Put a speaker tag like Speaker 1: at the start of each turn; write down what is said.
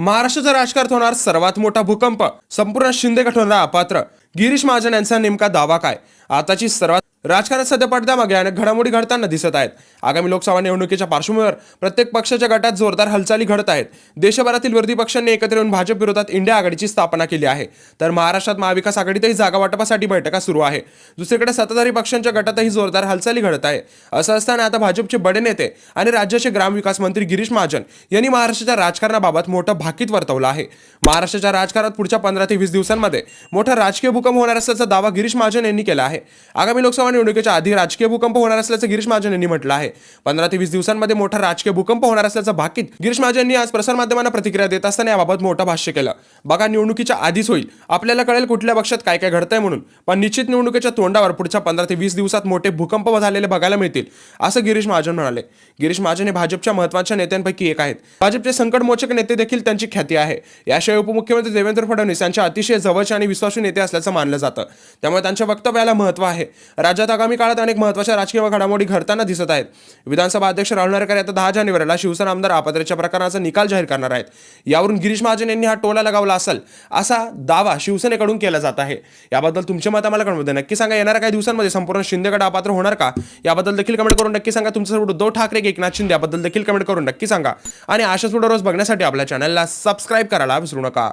Speaker 1: महाराष्ट्राच्या राजकारणात होणार सर्वात मोठा भूकंप. संपूर्ण शिंदे गट होणार अपात्र. गिरीश महाजन यांचा नेमका दावा काय? आताची सर्वात राजकारणात सध्या पडद्यामागे अनेक घडामोडी घडताना दिसत आहेत. आगामी लोकसभा निवडणुकीच्या पार्श्वभूमीवर प्रत्येक पक्षाच्या गटात जोरदार हालचाली घडत आहेत. देशभरातील विरोधी पक्षांनी एकत्र येऊन भाजप विरोधात इंडिया आघाडीची स्थापना केली आहे. तर महाराष्ट्रात महाविकास आघाडीतही जागा वाटपासाठी बैठका सुरू आहे. दुसरीकडे सत्ताधारी पक्षांच्या गटातही जोरदार हालचाली घडत आहे. असं असताना आता भाजपचे बडे नेते आणि राज्याचे ग्रामविकास मंत्री गिरीश महाजन यांनी महाराष्ट्राच्या राजकारणाबाबत मोठं भाकीत वर्तवलं आहे. महाराष्ट्राच्या राजकारणात पुढच्या पंधरा ते वीस दिवसांमध्ये मोठा राजकीय भूकंप होणार असल्याचा दावा गिरीश महाजन यांनी केला आहे. आगामी लोकसभा निवडणुकीच्या आधी राजकीय भूकंप होणार असल्याचं गिरीश महाजन यांनी म्हटलं आहे. पंधरा ते वीस दिवसांमध्ये मोठा राजकीय भूकंप होणार असल्याचं भाकीत गिरीश महाजन यांनी आज प्रसारमाध्यमांना प्रतिक्रिया देत असताना याबाबत मोठं भाष्य केलं. बघा निवडणुकीच्या आधीच होईल. आपल्याला कळेल कुठल्या पक्षात काय काय घडतंय म्हणून. पण निश्चित निवडणुकीच्या तोंडावर पुढच्या पंधरा ते वीस दिवसात मोठे भूकंप झालेले बघायला मिळतील असं गिरीश महाजन म्हणाले. गिरीश महाजन हे भाजपच्या महत्त्वाच्या नेत्यांपैकी एक आहेत. भाजपचे संकटमोचक नेते देखील त्यांची ख्याती आहे. याशिवाय उपमुख्यमंत्री देवेंद्र फडणवीस यांच्या अतिशय जवळचे आणि विश्वासू नेते असल्याचं मानलं जातं. त्यामुळे त्यांच्या वक्तव्याला महत्त्व आहे. राज्यात आगामी काळात अनेक महत्त्वाच्या राजकीय घडामोडी घडताना दिसत आहेत. विधानसभा अध्यक्ष राहुल नार्वेकर आता दहा जानेवारीला शिवसेना आमदार अपात्रच्या प्रकरणाचा निकाल जाहीर करणार आहेत. यावरून गिरीश महाजन यांनी हा टोला लगावला असेल असा दावा शिवसेनेकडून केला जात आहे. याबद्दल तुमचे मत आम्हाला कळवते नक्की सांगा येणाऱ्या काही दिवसांमध्ये संपूर्ण शिंदेगड अपात्र होणार का? याबद्दल देखील कमेंट करून नक्की सांगा. तुमचं सर्व उद्धव ठाकरे एकनाथ शिंदे याबद्दल देखील कमेंट करून नक्की सांगा. आणि अशाच व्हिडिओ रोज बघण्यासाठी आपल्या चॅनलला सबस्क्राईब करायला विसरू नका.